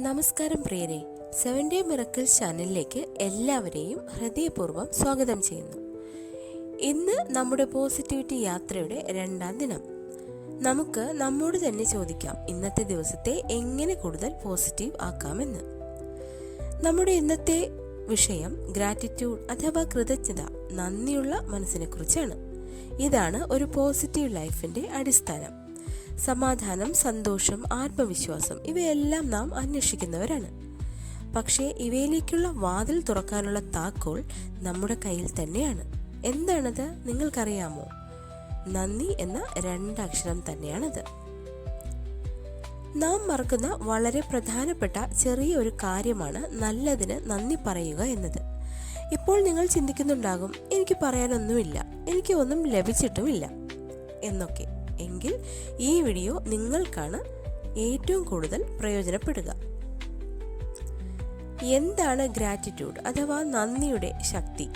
നമസ്കാരം പ്രിയരെ. Seven day miracle ചാനലിലേക്ക് എല്ലാവരെയും ഹൃദയപൂർവം സ്വാഗതം ചെയ്യുന്നു. ഇന്ന് നമ്മുടെ പോസിറ്റിവിറ്റി യാത്രയുടെ രണ്ടാം ദിനം. നമുക്ക് നമ്മോട് തന്നെ ചോദിക്കാം ഇന്നത്തെ ദിവസത്തെ എങ്ങനെ കൂടുതൽ പോസിറ്റീവ് ആക്കാമെന്ന്. നമ്മുടെ ഇന്നത്തെ വിഷയം ഗ്രാറ്റിറ്റ്യൂഡ് അഥവാ കൃതജ്ഞത നന്ദിയുള്ള മനസ്സിനെ കുറിച്ചാണ് ഇതാണ് ഒരു പോസിറ്റീവ് ലൈഫിന്റെ അടിസ്ഥാനം. സമാധാനം സന്തോഷം ആത്മവിശ്വാസം ഇവയെല്ലാം നാം അന്വേഷിക്കുന്നവരാണ്. പക്ഷേ ഇവയിലേക്കുള്ള വാതിൽ തുറക്കാനുള്ള താക്കോൽ നമ്മുടെ കയ്യിൽ തന്നെയാണ്. എന്താണത്? നിങ്ങൾക്കറിയാമോ? നന്ദി എന്ന രണ്ടക്ഷരം തന്നെയാണത്. നാം മറക്കുന്ന വളരെ പ്രധാനപ്പെട്ട ചെറിയ ഒരു കാര്യമാണ് നല്ലതിന് നന്ദി പറയുക എന്നത്. ഇപ്പോൾ നിങ്ങൾ ചിന്തിക്കുന്നുണ്ടാകും എനിക്ക് പറയാനൊന്നുമില്ല എനിക്ക് ഒന്നും ലഭിച്ചിട്ടുമില്ല എന്നൊക്കെ. എങ്കിൽ ഈ വീഡിയോ നിങ്ങൾക്കാണ് ഏറ്റവും കൂടുതൽ പ്രയോജനപ്പെടുക. എന്താണ് ഗ്രാറ്റിറ്റ്യൂഡ് അഥവാ നന്ദിയുടെ ശക്തി?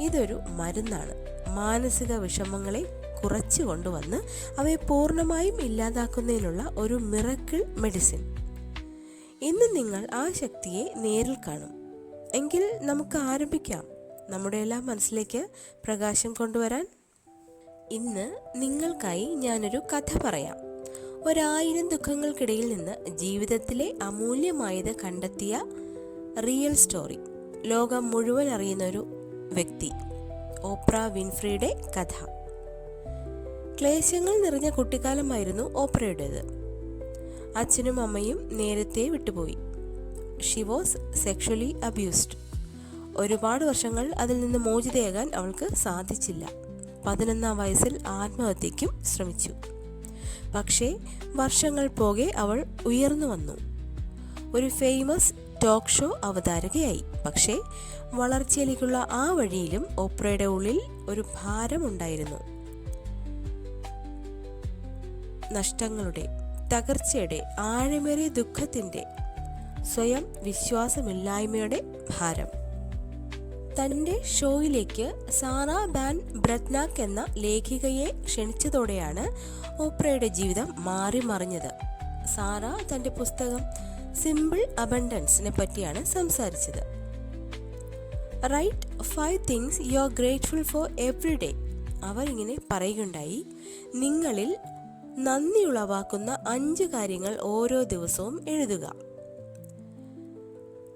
ഇതൊരു മരുന്നാണ്. മാനസിക വിഷമങ്ങളെ കുറച്ചു കൊണ്ടുവന്ന് അവയെ പൂർണമായും ഇല്ലാതാക്കുന്നതിനുള്ള ഒരു മിറക്കിൾ മെഡിസിൻ ഇന്ന് നിങ്ങൾ ആ ശക്തിയെ നേരിൽ കാണും. എങ്കിൽ നമുക്ക് ആരംഭിക്കാം. നമ്മുടെ എല്ലാം മനസ്സിലേക്ക് പ്രകാശം കൊണ്ടുവരാൻ ഇന്ന് നിങ്ങൾക്കായി ഞാനൊരു കഥ പറയാം. ഒരായിരം ദുഃഖങ്ങൾക്കിടയിൽ നിന്ന് ജീവിതത്തിലെ അമൂല്യമായത് കണ്ടെത്തിയ റിയൽ സ്റ്റോറി. ലോകം മുഴുവൻ അറിയുന്ന ഒരു വ്യക്തി. ഓപ്ര വിൻഫ്രിയുടെ കഥ. ക്ലേശങ്ങൾ നിറഞ്ഞ കുട്ടിക്കാലമായിരുന്നു ഓപ്രയുടേത്. അച്ഛനും അമ്മയും നേരത്തെ വിട്ടുപോയി. ഷി വാസ് സെക്ഷലി അബ്യൂസ്ഡ് ഒരുപാട് വർഷങ്ങൾ അതിൽ നിന്ന് മോചിതയാകാൻ അവൾക്ക് സാധിച്ചില്ല. പതിനൊന്നാം വയസ്സിൽ ആത്മഹത്യയ്ക്കും ശ്രമിച്ചു. പക്ഷേ വർഷങ്ങൾ പോകെ അവൾ ഉയർന്നു വന്നു. ഒരു ഫേമസ് ടോക്ക് ഷോ അവതാരകയായി. പക്ഷേ വളർച്ചയിലേക്കുള്ള ആ വഴിയിലും ഓപ്രയുടെ ഉള്ളിൽ ഒരു ഭാരമുണ്ടായിരുന്നു. നഷ്ടങ്ങളുടെ തകർച്ചയുടെ ആഴമേറിയ ദുഃഖത്തിന്റെ സ്വയം വിശ്വാസമില്ലായ്മയുടെ ഭാരം. തന്റെ ഷോയിലേക്ക് സാറ ബാൻ ബ്രത്നാക്ക് എന്ന ലേഖികയെ ക്ഷണിച്ചതോടെയാണ് ഓപ്രയുടെ ജീവിതം മാറി മറിഞ്ഞത്. സാറ തന്റെ പുസ്തകം സിമ്പിൾ അബണ്ടൻസിനെ പറ്റിയാണ് സംസാരിച്ചത്. Write five things you are grateful for every day. അവർ ഇങ്ങനെ പറയുകയുണ്ടായി നിങ്ങളിൽ നന്ദി ഉളവാക്കുന്ന അഞ്ച് കാര്യങ്ങൾ ഓരോ ദിവസവും എഴുതുക.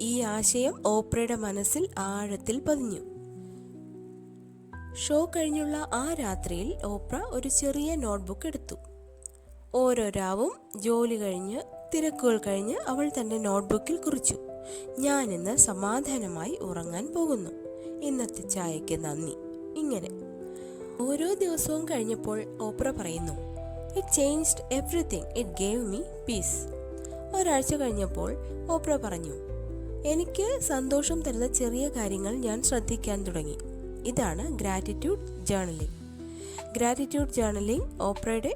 ഈ ആശയം ഓപ്രയുടെ മനസ്സിൽ ആഴത്തിൽ പതിഞ്ഞു. ഷോ കഴിഞ്ഞുള്ള ആ രാത്രിയിൽ ഓപ്ര ഒരു ചെറിയ നോട്ട്ബുക്ക് എടുത്തു. ഓരോ രാവും ജോലി കഴിഞ്ഞ് തിരക്കുകൾ കഴിഞ്ഞ് അവൾ തന്റെ നോട്ട്ബുക്കിൽ കുറിച്ചു. ഞാൻ ഇന്ന് സമാധാനമായി ഉറങ്ങാൻ പോകുന്നു. ഇന്നത്തെ ചായക്ക് നന്ദി. ഇങ്ങനെ. ഓരോ ദിവസവും കഴിഞ്ഞപ്പോൾ ഓപ്ര പറയുന്നു it changed everything it gave me peace ഒരാഴ്ച കഴിഞ്ഞപ്പോൾ ഓപ്ര പറഞ്ഞു എനിക്ക് സന്തോഷം തരുന്ന ചെറിയ കാര്യങ്ങൾ ഞാൻ ശ്രദ്ധിക്കാൻ തുടങ്ങി. ഇതാണ് ഗ്രാറ്റിറ്റ്യൂഡ് ജേർണലിംഗ് ഗ്രാറ്റിറ്റ്യൂഡ് ജേർണലിംഗ് ഓപ്രയുടെ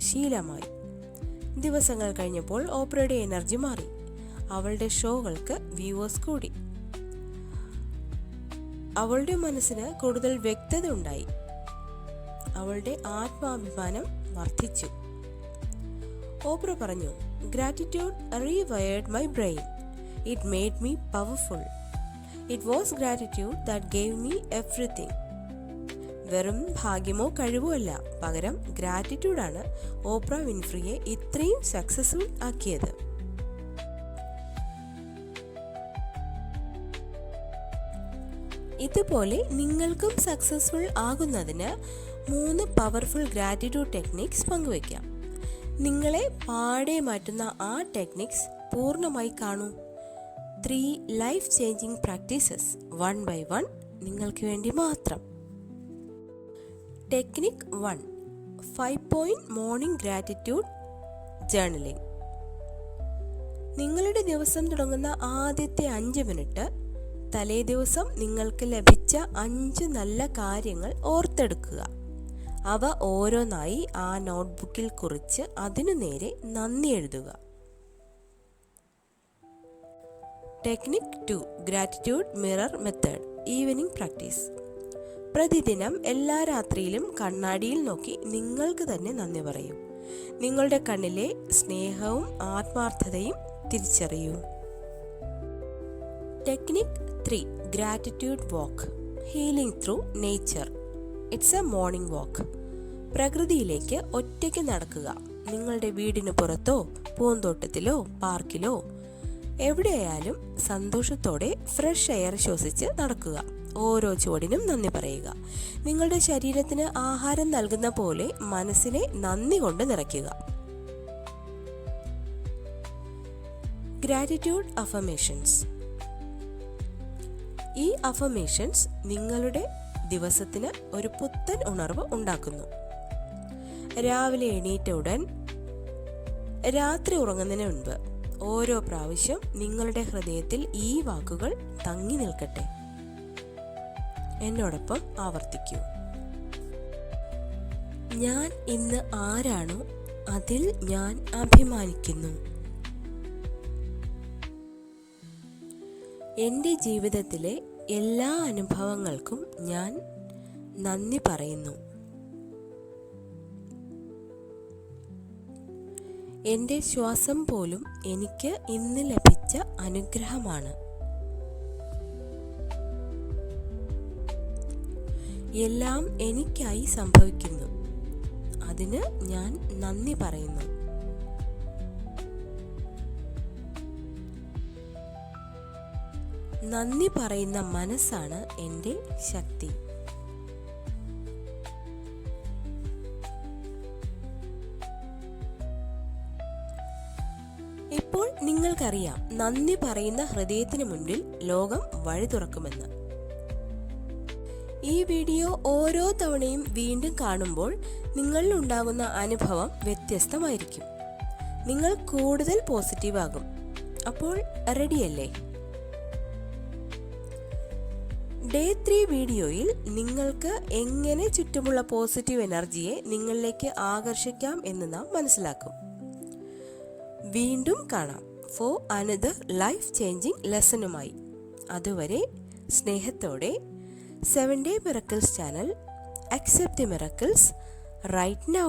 ശീലമായി. ദിവസങ്ങൾ കഴിഞ്ഞപ്പോൾ ഓപ്രയുടെ എനർജി മാറി. അവളുടെ ഷോകൾക്ക് വ്യൂവേഴ്സ് കൂടി. അവളുടെ മനസ്സിന് കൂടുതൽ വ്യക്തത ഉണ്ടായി. അവളുടെ ആത്മാഭിമാനം വർദ്ധിച്ചു. ഓപ്ര പറഞ്ഞു gratitude rewired my brain it made me powerful. It was gratitude that gave me everything. വെറും ഭാഗ്യമോ കഴിവോ അല്ല പകരം ഗ്രാറ്റിറ്റ്യൂഡാണ് ഓപ്ര വിൻഫ്രിയെ ഇത്രയും സക്സസ്ഫുൾ ആക്കിയത് ഇതുപോലെ നിങ്ങൾക്കും സക്സസ്ഫുൾ ആകുന്നതിന് മൂന്ന് പവർഫുൾ ഗ്രാറ്റിറ്റ്യൂഡ് ടെക്നിക്സ് പങ്കുവയ്ക്കാം നിങ്ങളെ പാടെ മാറ്റുന്ന ആ ടെക്നിക്സ് പൂർണമായി കാണൂ three life changing practices one by one നിങ്ങൾക്ക് വേണ്ടി മാത്രം. Technique one five point morning gratitude journaling നിങ്ങളുടെ ദിവസം തുടങ്ങുന്ന ആദ്യത്തെ അഞ്ച് മിനിറ്റ് തലേ ദിവസം നിങ്ങൾക്ക് ലഭിച്ച അഞ്ച് നല്ല കാര്യങ്ങൾ ഓർത്തെടുക്കുക. അവ ഓരോന്നായി ആ നോട്ട്ബുക്കിൽ കുറിച്ച് അതിനു നേരെ നന്ദി എഴുതുക. Technique two gratitude mirror method evening practice പ്രതിദിനം എല്ലാ രാത്രിയിലും കണ്ണാടിയിൽ നോക്കി നിങ്ങൾക്ക് തന്നെ നന്ദി പറയൂ. നിങ്ങളുടെ കണ്ണിലെ സ്നേഹവും ആത്മാർത്ഥതയും തിരിച്ചറിയൂ. Technique three gratitude walk healing through nature it's a morning walk പ്രകൃതിയിലേക്ക് ഒറ്റയ്ക്ക് നടക്കുക. നിങ്ങളുടെ വീടിന് പുറത്തോ പൂന്തോട്ടത്തിലോ പാർക്കിലോ എവിടെയായാലും സന്തോഷത്തോടെ ഫ്രഷ് എയർ ശ്വസിച്ച് നടക്കുക. ഓരോ ചുവടിനും നന്ദി പറയുക. നിങ്ങളുടെ ശരീരത്തിന് ആഹാരം നൽകുന്ന പോലെ മനസ്സിനെ നന്ദി കൊണ്ട് നിറയ്ക്കുക. ഗ്രാറ്റിറ്റ്യൂഡ് അഫമേഷൻസ് ഈ അഫമേഷൻസ് നിങ്ങളുടെ ദിവസത്തിന് ഒരു പുത്തൻ ഉണർവ് ഉണ്ടാക്കുന്നു. രാവിലെ എണീറ്റ ഉടൻ രാത്രി ഉറങ്ങുന്നതിന് മുൻപ് ഓരോ പ്രാവശ്യം നിങ്ങളുടെ ഹൃദയത്തിൽ ഈ വാക്കുകൾ തങ്ങി നിൽക്കട്ടെ. എന്നോടൊപ്പം ആവർത്തിക്കൂ. ഞാൻ ഇന്ന് ആരാണോ അതിൽ ഞാൻ അഭിമാനിക്കുന്നു. എന്റെ ജീവിതത്തിലെ എല്ലാ അനുഭവങ്ങൾക്കും ഞാൻ നന്ദി പറയുന്നു. എന്റെ ശ്വാസം പോലും എനിക്ക് ഇന്ന് ലഭിച്ച അനുഗ്രഹമാണ്. എല്ലാം എനിക്കായി സംഭവിക്കുന്നു. അതിന് ഞാൻ നന്ദി പറയുന്നു. നന്ദി പറയുന്ന മനസ്സാണ് എന്റെ ശക്തി. നിങ്ങൾക്കറിയാം നന്ദി പറയുന്ന ഹൃദയത്തിന് മുന്നിൽ ലോകം വഴി തുറക്കുമെന്ന്. ഈ വീഡിയോ ഓരോ തവണയും വീണ്ടും കാണുമ്പോൾ നിങ്ങളിൽ ഉണ്ടാകുന്ന അനുഭവം വ്യത്യസ്തമായിരിക്കും. നിങ്ങൾ കൂടുതൽ പോസിറ്റീവ് ആകും. അപ്പോൾ റെഡിയല്ലേ ഡേ ത്രീ വീഡിയോയിൽ നിങ്ങൾക്ക് എങ്ങനെ ചുറ്റുമുള്ള പോസിറ്റീവ് എനർജിയെ നിങ്ങളിലേക്ക് ആകർഷിക്കാം എന്ന് നാം മനസ്സിലാക്കും. വീണ്ടും കാണാം. ഫോർ അനദർ ലൈഫ് ചേഞ്ചിങ് ലെസണുമായി അതുവരെ സ്നേഹത്തോടെ seven day miracles channel accept miracles right now